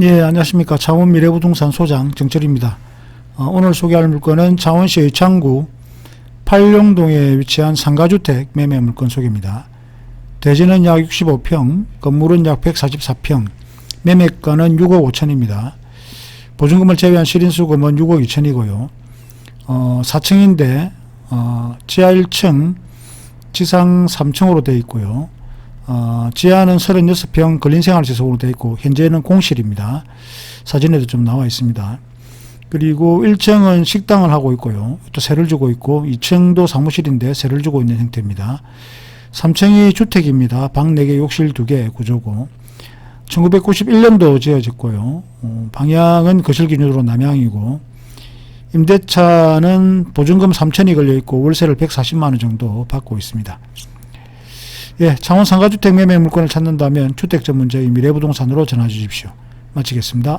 예, 안녕하십니까. 창원 미래부동산 소장 정철입니다. 어, 오늘 소개할 물건은 창원시 의창구 팔룡동에 위치한 상가주택 매매 물건 소개입니다. 대지는 약 65평, 건물은 약 144평, 매매가는 6억 5천입니다. 보증금을 제외한 실인수금은 6억 2천이고요. 어, 4층인데 어, 지하 1층, 지상 3층으로 되어 있고요. 어, 지하는 36평 근린생활시설로 되어 있고 현재는 공실입니다. 사진에도 좀 나와 있습니다. 그리고 1층은 식당을 하고 있고요. 또 세를 주고 있고 2층도 사무실인데 세를 주고 있는 형태입니다. 3층이 주택입니다. 방 4개, 욕실 2개 구조고 1991년도 지어졌고요. 어, 방향은 거실 기준으로 남향이고 임대차는 보증금 3천이 걸려 있고 월세를 140만 원 정도 받고 있습니다. 예, 창원 상가주택 매매 물건을 찾는다면 주택 전문저희 미래부동산으로 전화 주십시오. 마치겠습니다.